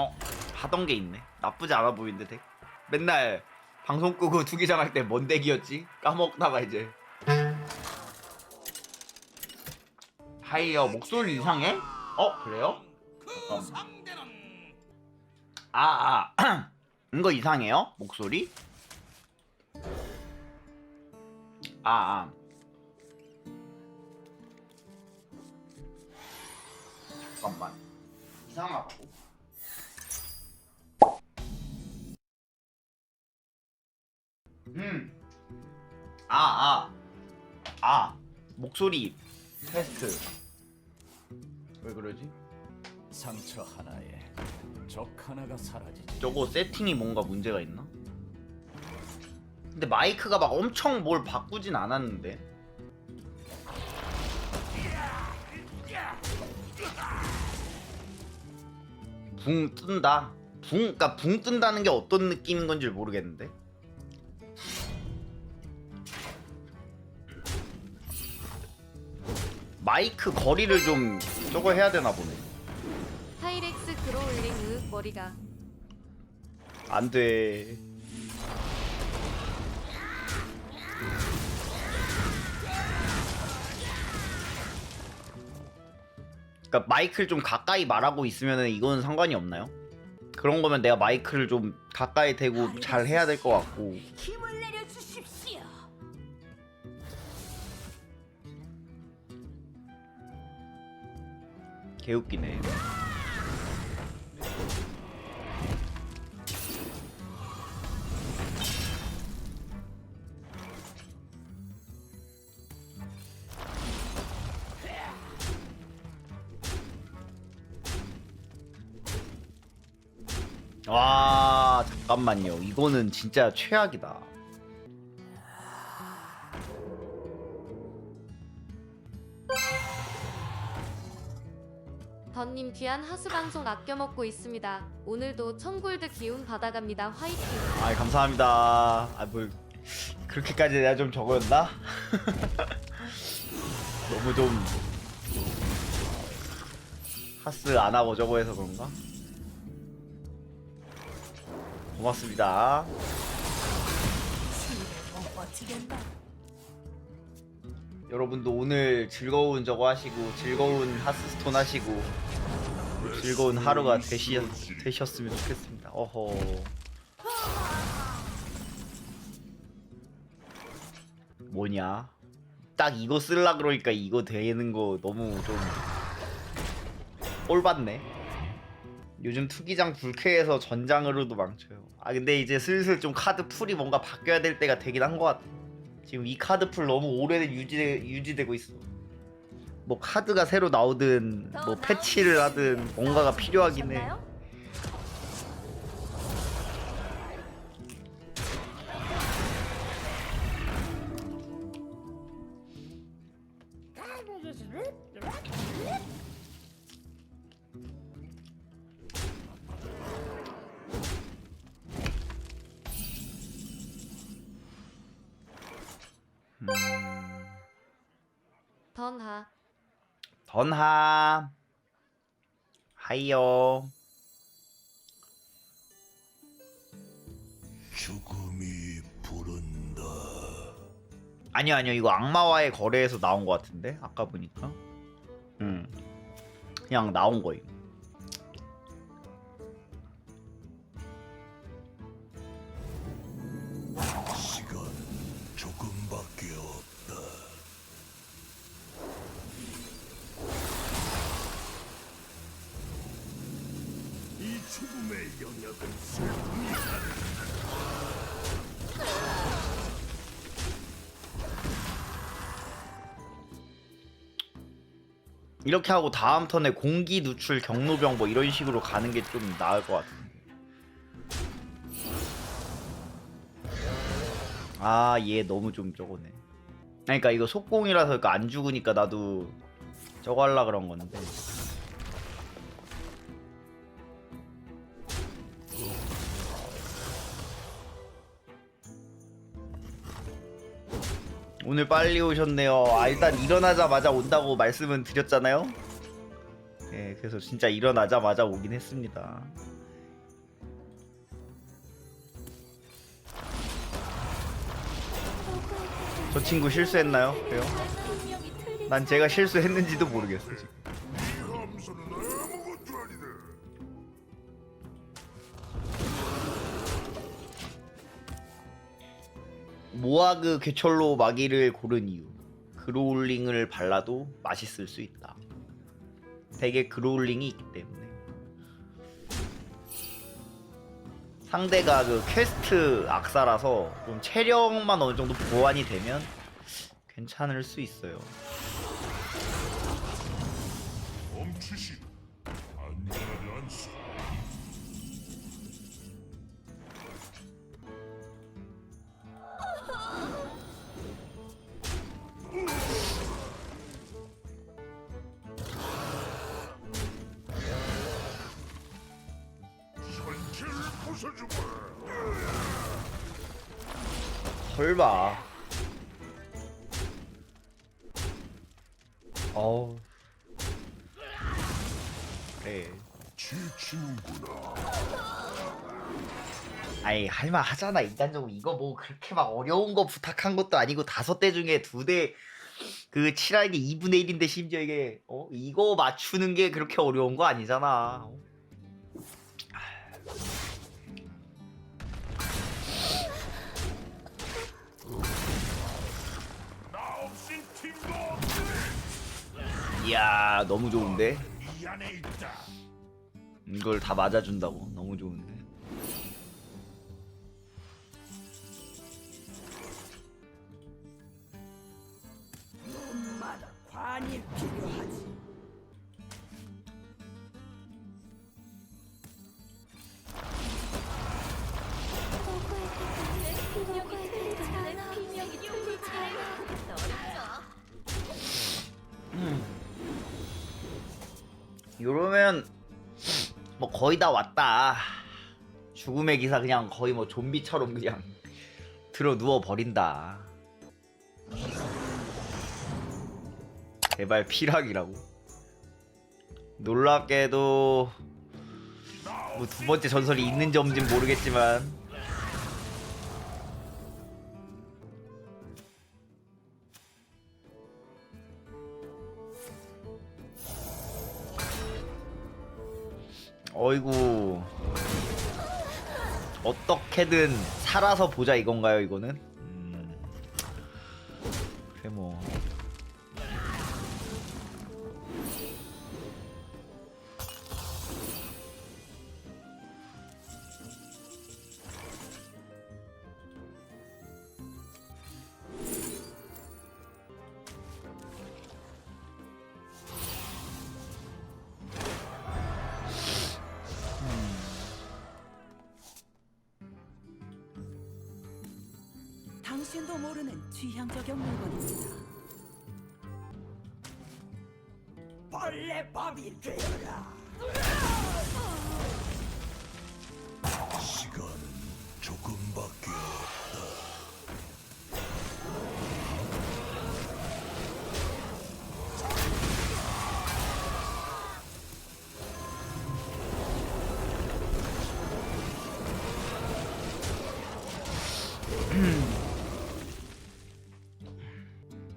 어 하던 게 있네 나쁘지 않아 보이는데 덱 맨날 방송 끄고 투기장 할 때 뭔 덱이었지 까먹다가 이제 하이어 목소리 이상해? 어 그래요? 잠깐만. 아, 아, 이거 이상해요? 목소리? 아, 아. 잠깐만. 이상하다고? 음. 아, 아. 아. 목소리 테스트. 왜 그러지? 상처 하나에 적 하나가 사라지지. 저거 세팅이 뭔가 문제가 있나? 근데 마이크가 막 엄청 뭘 바꾸진 않았는데. 붕 뜬다. 붕, 그러니까 붕 뜬다는 게 어떤 느낌인 건지 모르겠는데. 마이크 거리를 좀 저거 해야 되나 보네. 하이렉스 그로울링 으 머리가 안 돼. 그러니까 마이크를 좀 가까이 말하고 있으면 이거는 상관이 없나요? 그런 거면 내가 마이크를 좀 가까이 대고 잘 해야 될 것 같고 힘을 내려 개웃기네. 와 잠깐만요 이거는 진짜 최악이다 귀한 하수 방송 아껴 먹고 있습니다. 오늘도 청골드 기운 받아갑니다. 화이팅. 아 감사합니다 아뭘 그렇게까지 내가 좀 저거였나? 너무 좀 하스 안 하고 저거 해서 그런가? 고맙습니다? 여러분도 오늘 즐거운 저거 하시고 즐거운 하스스톤 하시고 즐거운 하루가 되시, 되셨으면 좋겠습니다. 어허. 뭐냐? 딱 이거 쓸라 그러니까 이거 되는 거 너무 좀 꼴받네. 요즘 투기장 불쾌해서 전장으로도 망쳐요. 아 근데 이제 슬슬 좀 카드 풀이 뭔가 바뀌어야 될 때가 되긴 한 것 같아. 지금 이 카드 풀 너무 오래 유지되, 유지되고 있어 뭐 카드가 새로 나오든 뭐 패치를 하든 뭔가가 필요하긴 해 죽음이 부른다. 아니요 아니요. 이거 악마와의 거래에서 나온 것 같은데? 아까 보니까. 음. 그냥 나온 거예 이렇게 하고 다음 턴에 공기 누출 경로병 뭐 이런 식으로 가는 게 좀 나을 것 같은데 아얘 너무 좀 저거네. 그러니까 이거 속공이라서 그러니까 안 죽으니까 나도 저거 하려 그런 건데 오늘 빨리 오셨네요. 아, 일단 일어나자마자 온다고 말씀은 드렸잖아요. 예, 그래서 진짜 일어나자마자 오긴 했습니다. 저 친구 실수했나요? 그래요? 난 제가 실수했는지도 모르겠어 지금. 모아그 괴철로 마기를 고른 이유 그로울링을 발라도 맛있을 수 있다. 덱에 그로울링이 있기 때문에. 상대가 그 퀘스트 악사라서 좀 체력만 어느 정도 보완이 되면 괜찮을 수 있어요 설마. 어우. 그래 지치는구나. 아이 할만 하잖아 인간적으로. 이거 뭐 그렇게 막 어려운 거 부탁한 것도 아니고 다섯 대 중에 두 대 그 칠하는 게 2분의 1인데 심지어 이게 어? 이거 맞추는 게 그렇게 어려운 거 아니잖아. 어? 이야 너무 좋은데. 이걸 다 맞아준다고 너무 좋은데 놈마다 관이 필요하지. 뭐 거의 다 왔다. 죽음의 기사 그냥 거의 뭐 좀비처럼 그냥 들어 누워 버린다. 제발 피락이라고. 놀랍게도 뭐 두 번째 전설이 있는 점인진 모르겠지만 어이구 어떻게든 살아서 보자 이건가요 이거는? 당신도 모르는 취향 저격 물건입니다. 벌레 밥이 되어라.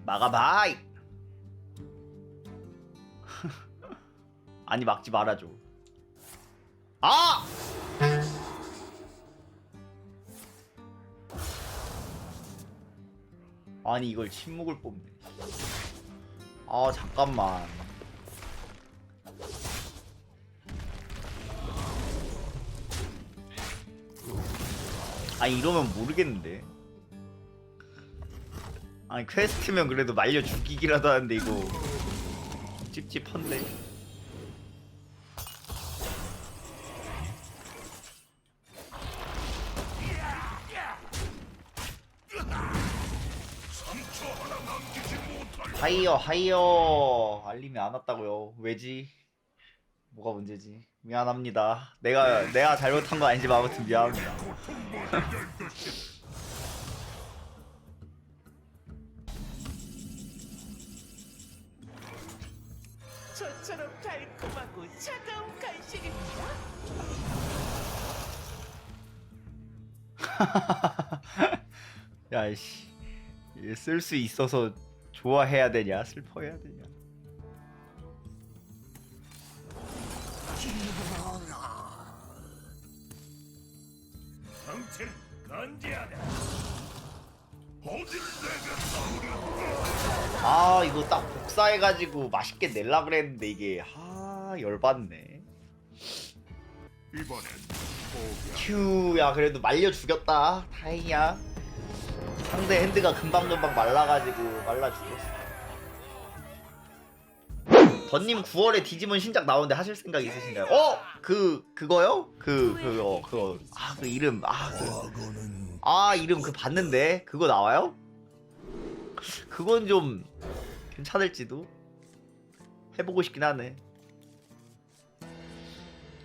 막아봐 이. 아니 막지 말아줘 아! 아니 이걸 침묵을 뽑네 아 잠깐만 아니 이러면 모르겠는데 아니 퀘스트면 그래도 말려 죽이기라도 하는데 이거 찝찝한데. 하이어 하이어. 알림이 안 왔다고요. 왜지? 뭐가 문제지? 미안합니다. 내가 내가 잘못한 거 아니지만 아무튼 미안합니다 야 이씨 쓸 수 있어서 좋아해야 되냐 슬퍼해야 되냐 정체는 건재하다. 어디 내가 아 이거 딱 복사해가지고 맛있게 낼라 그랬는데 이게 아 열받네 이번엔. 휴야 그래도 말려 죽였다 다행이야 상대 핸드가 금방금방 말라가지고 말라 죽였어 던님 9월에 디지몬 신작 나오는데 하실 생각 있으신가요? 어? 그 그거요? 그 그거 그거 아 그 이름 아그 과거는 아 이름 그 봤는데 그거 나와요? 그건 좀 괜찮을지도 해보고 싶긴 하네.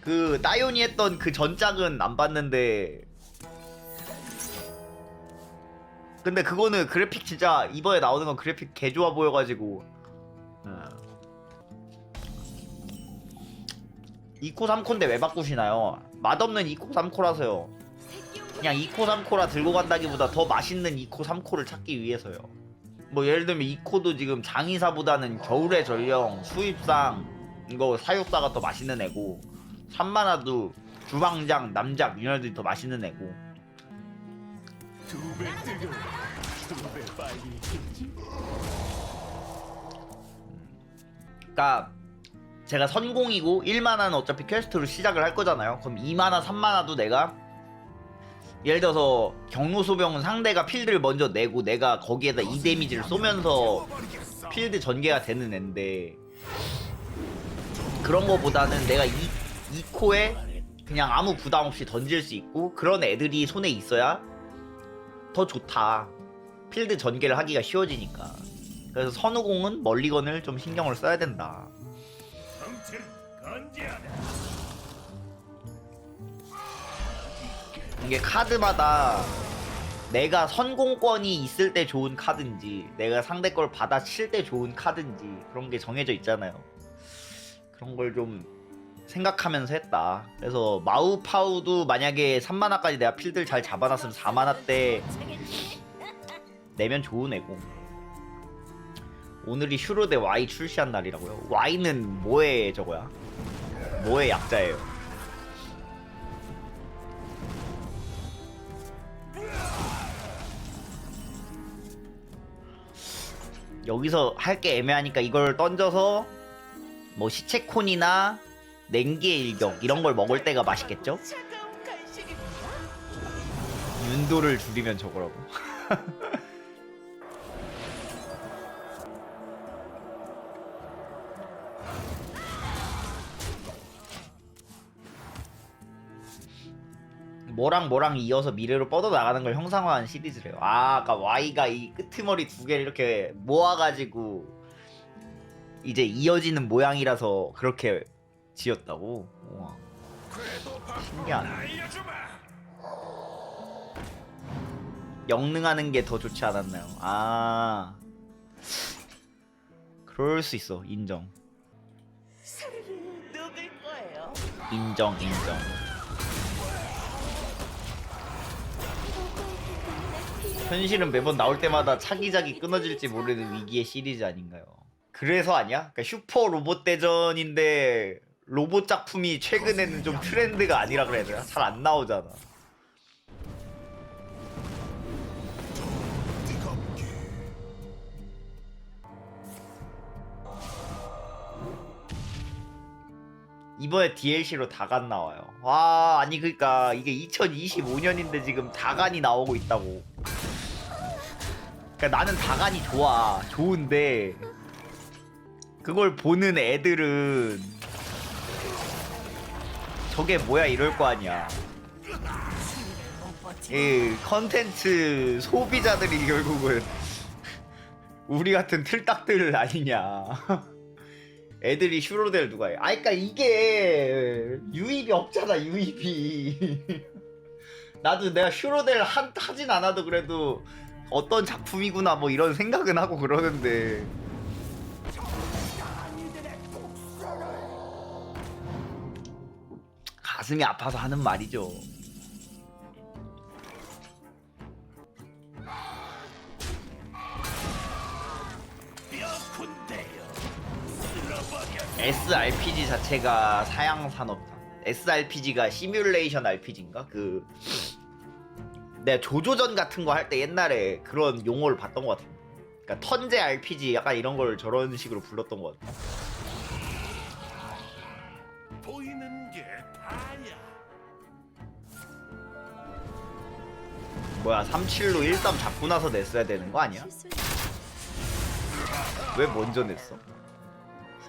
그 따요니 했던 그 전작은 안 봤는데 근데 그거는 그래픽 진짜 이번에 나오는 건 그래픽 개 좋아 보여가지고 어. 2코 3코인데 왜 바꾸시나요? 맛없는 2코 3코라서요. 그냥 2코 3코라 들고 간다기보다 더 맛있는 2코 3코를 찾기 위해서요. 뭐 예를 들면 2코도 지금 장의사보다는 겨울의 전령, 수입상 이거 사육사가 더 맛있는 애고 3만화도 주방장, 남작 이런 더 맛있는 애고 두 배 뜨거워. 두배 빨리. 그러니까 제가 선공이고 1만화는 어차피 퀘스트로 시작을 할 거잖아요. 그럼 2만화, 3만화도 내가 예를 들어서 경로 소병은 상대가 필드를 먼저 내고 내가 거기에다 2 데미지를 쏘면서 필드 전개가 되는 앤데 그런 거보다는 내가 이, 이 코에 그냥 아무 부담 없이 던질 수 있고 그런 애들이 손에 있어야 더 좋다. 필드 전개를 하기가 쉬워지니까. 그래서 선우공은 멀리건을 좀 신경을 써야 된다. 이게 카드마다 내가 선공권이 있을 때 좋은 카드인지 내가 상대 걸 받아칠 때 좋은 카드인지 그런 게 정해져 있잖아요. 그런 걸좀 생각하면서 했다. 그래서 마우파우도 만약에 3만화까지 내가 필드를 잘 잡아놨으면 4만화 때 내면 좋은 애고 오늘이 슈로데 Y 출시한 날이라고요. Y는 뭐의 저거야? 뭐의 약자예요? 여기서 할 게 애매하니까 이걸 던져서 뭐 시체콘이나 냉기의 일격 이런 걸 먹을 때가 맛있겠죠? 윤도를 줄이면 저거라고. 뭐랑 뭐랑 이어서 미래로 뻗어 나가는 걸 형상화한 시리즈래요. 아, 아까 Y가 이 끄트머리 두 개를 이렇게 모아가지고 이제 이어지는 모양이라서 그렇게 지었다고. 우와, 신기하네. 영능하는 게 더 좋지 않았나요? 아, 그럴 수 있어. 인정. 인정, 인정. 현실은 매번 나올 때마다 차기작이 끊어질지 모르는 위기의 시리즈 아닌가요? 그래서 아니야? 그러니까 슈퍼 로봇 대전인데 로봇 작품이 최근에는 좀 트렌드가 아니라 그래야 되나? 잘 안 나오잖아. 이번에 DLC로 다간 나와요. 와, 아니 그러니까 이게 2025년인데 지금 다간이 나오고 있다고. 그러니까 나는 다간이 좋아, 좋은데 그걸 보는 애들은 저게 뭐야 이럴 거 아니야. 이 컨텐츠 소비자들이 결국은 우리 같은 틀딱들 아니냐. 애들이 슈로데를 누가 해? 아, 그니까 이게 유입이 없잖아, 유입이. 나도 내가 슈로데를 한, 하진 않아도 그래도 어떤 작품이구나 뭐 이런 생각은 하고 그러는데. 가슴이 아파서 하는 말이죠. SRPG 자체가 사양 산업 SRPG가 시뮬레이션 RPG인가? 그 내가 조조전 같은 거 할 때 옛날에 그런 용어를 봤던 것 같아. 그러니까 턴제 RPG 약간 이런 걸 저런 식으로 불렀던 것 같아. 뭐야 37로 1점 잡고 나서 냈어야 되는 거 아니야? 왜 먼저 냈어?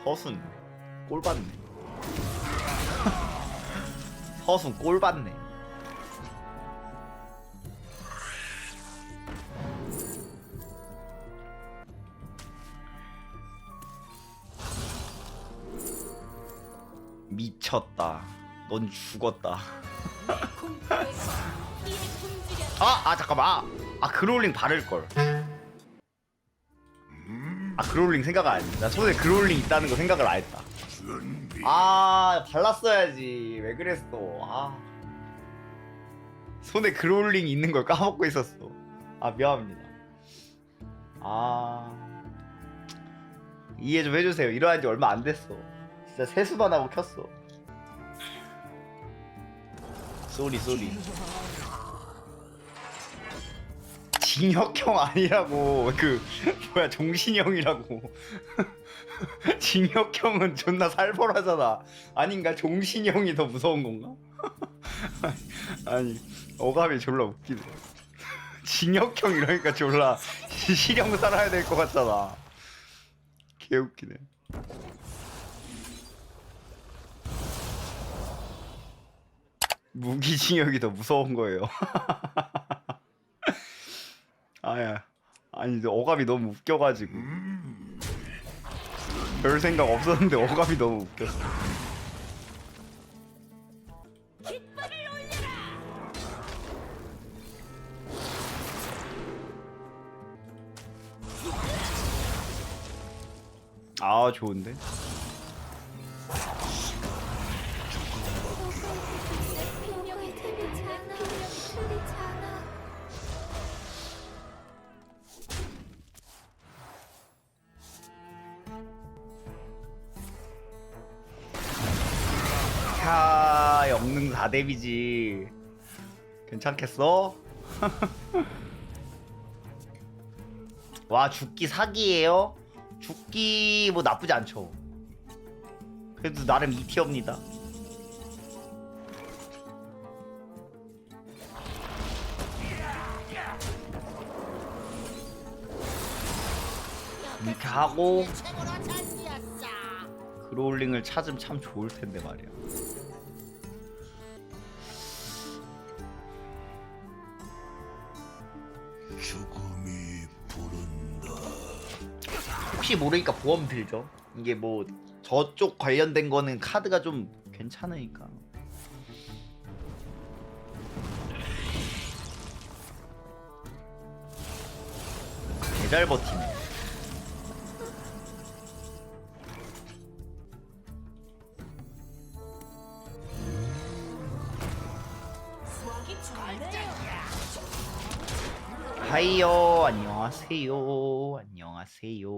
서순 꼴 받네. 서순 꼴 받네. 미쳤다. 넌 죽었다. 아, 아 잠깐만. 아, 아 그롤링 바를 걸. 아 그롤링 생각 안 했다. 나 손에 그롤링 있다는 거 생각을 안 했다. 아 발랐어야지. 왜 그랬어? 아 손에 그롤링 있는 걸 까먹고 있었어. 아 미안합니다. 아 이해 좀 해주세요. 일어난 지 얼마 안 됐어. 진짜 세수만 하고 켰어. 쏘리 쏘리. 징역형 아니라고. 그 뭐야 종신형이라고. 징역형은 존나 살벌하잖아. 아닌가? 종신형이 더 무서운 건가? 아니 어감이 졸라 웃기네. 징역형 이러니까 졸라 실형 살아야 될 것 같잖아. 개 웃기네 무기징역이 더 무서운 거예요. 아야. 아니 어감이 너무 웃겨가지고. 별 생각 없었는데 어감이 너무 웃겼어 아 좋은데 데미지 괜찮겠어? 와 죽기 사기예요? 죽기 뭐 나쁘지 않죠 그래도 나름 2티어입니다 이렇게 하고 그롤링을 찾으면 참 좋을 텐데 말이야. 혹시 모르니까 보험 들죠. 이게 뭐 저쪽 관련된 거는 카드가 좀 괜찮으니까. 개잘 버티네. 하이요. 안녕하세요. 안녕하세요.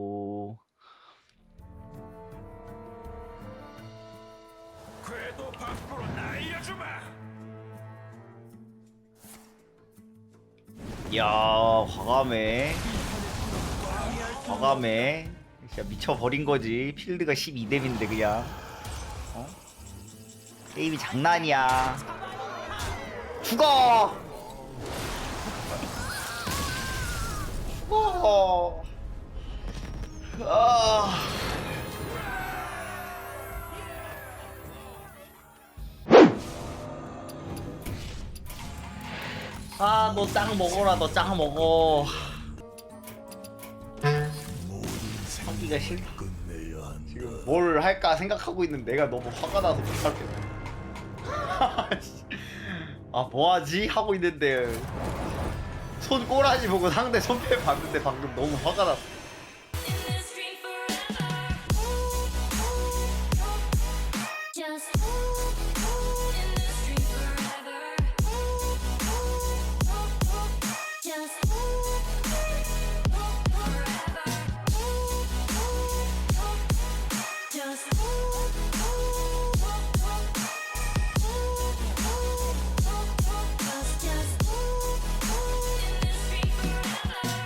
궤도 밖으로 날려주마. 야 화감해. 화감해. 진짜 미쳐버린 거지. 필드가 12뎀인데 그냥. 어? 게임이 장난이야. 죽어 어 아. 아, 너 짱 먹어라, 너 짱 먹어. 하기가 싫. 끝내야 한다. 지금 뭘 할까 생각하고 있는 내가 너무 화가 나서 못하겠네. 아, 뭐하지? 하고 있는데 손 꼬라지 보고 상대 손패 봤는데 방금 너무 화가 났어.